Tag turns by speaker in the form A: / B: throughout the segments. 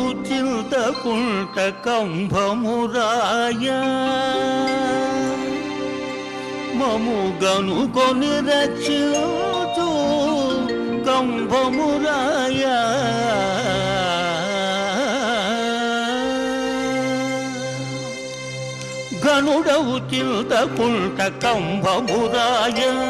A: చింతకుంట కంభమురాయ. మము గనుకొని రక్షించు కంభమురాయ. గనుడవు చింతకుంట కంభమురాయ.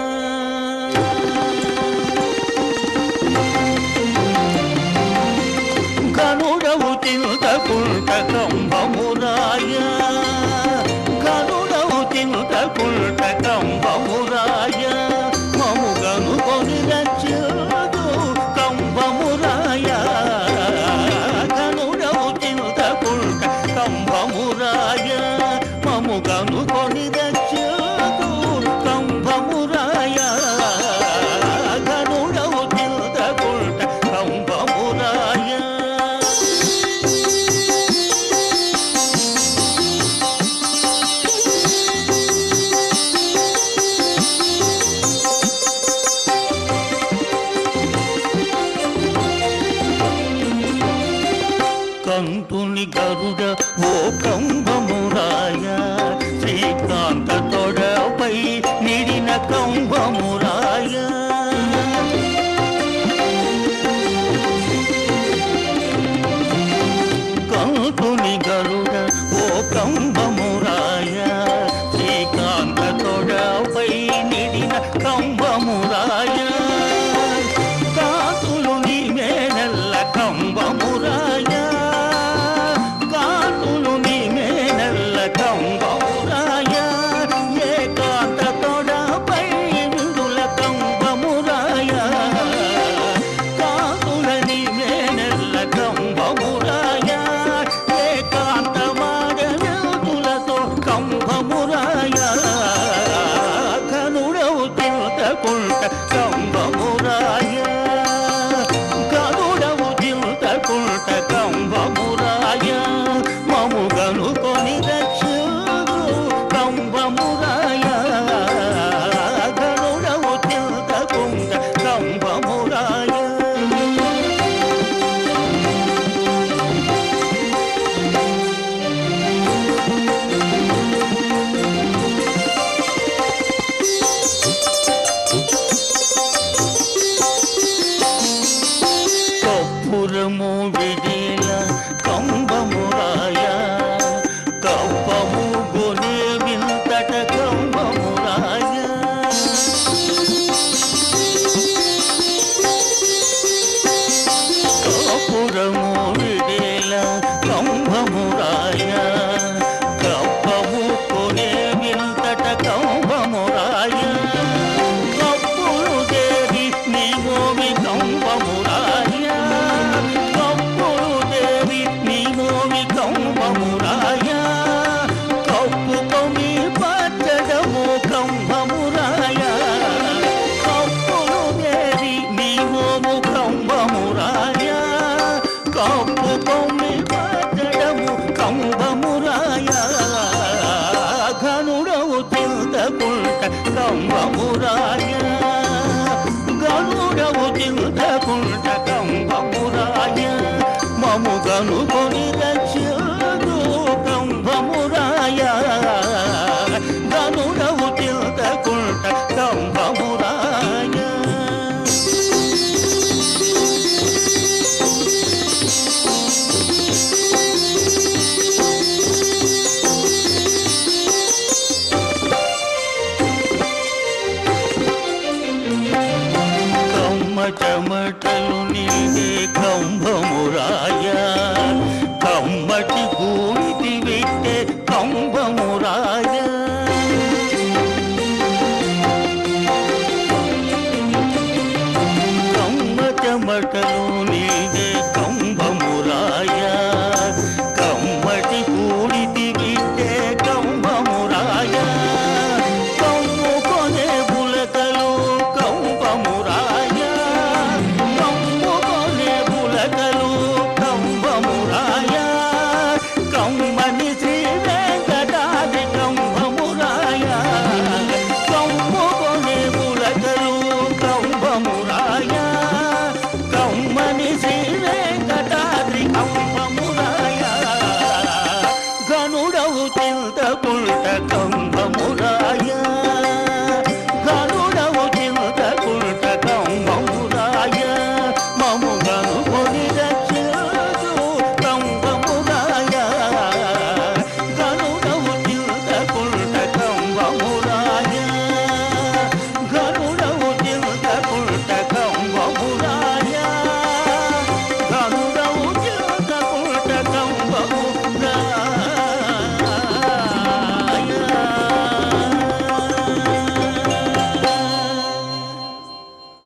A: రాయ మమ్ము కనుకొని తెచ్చు గరుడ ఓ కంబమురాయ శ్రీకాంత తొడపై నిడిన కంబముర So రంధ్రమూడుదేల కంభమురాయ కప్పము కొనే వింతట కంభమురాయ కప్పులు దేవి నీవోవి కంభమురాయ కప్పులు దేవి నీవోవి కంభమురాయ కప్పు కొమి కనుకొని மடல்